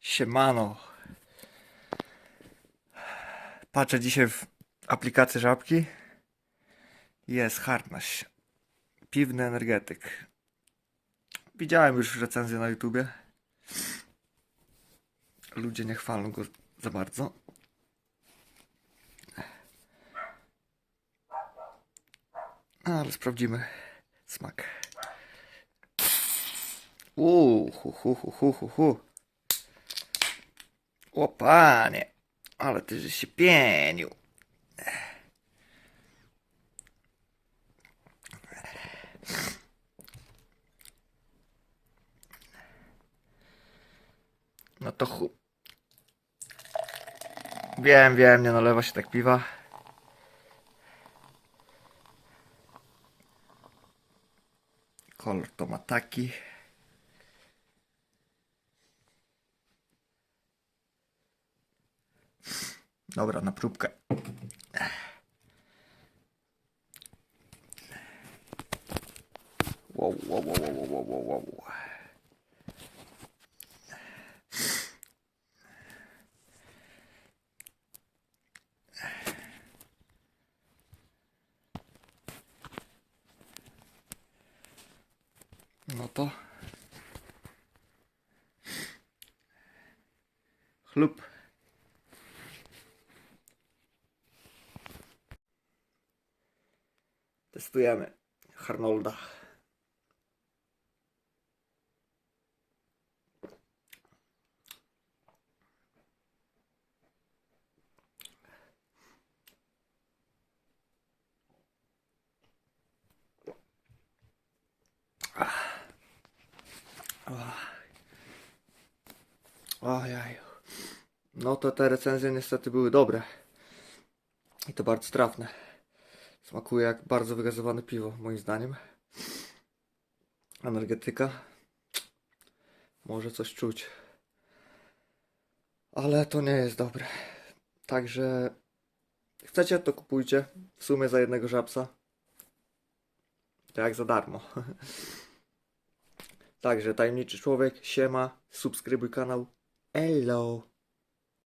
Siemano. Patrzę dzisiaj w aplikację Żabki. Jest harnaś. Piwny energetyk. Widziałem już recenzję na YouTubie. Ludzie nie chwalą go za bardzo. Ale sprawdzimy smak. Uuu, hu, hu, hu, hu, hu. O panie, ale ty żeś się pienił. No to chu... Wiem, wiem, nie nalewa się tak piwa. Kolor to ma taki. Dobra, na próbkę. Wow, wow, wow, wow, wow, wow, wow. No to. Chlup. Testujemy Harnolda. Ojej. No to te recenzje niestety były dobre. I to bardzo trafne. Smakuje jak bardzo wygazowane piwo, moim zdaniem. Energetyka. Może coś czuć. Ale to nie jest dobre. Także chcecie to kupujcie. W sumie za jednego żabsa. To jak za darmo. Także tajemniczy człowiek, siema, subskrybuj kanał. Hello.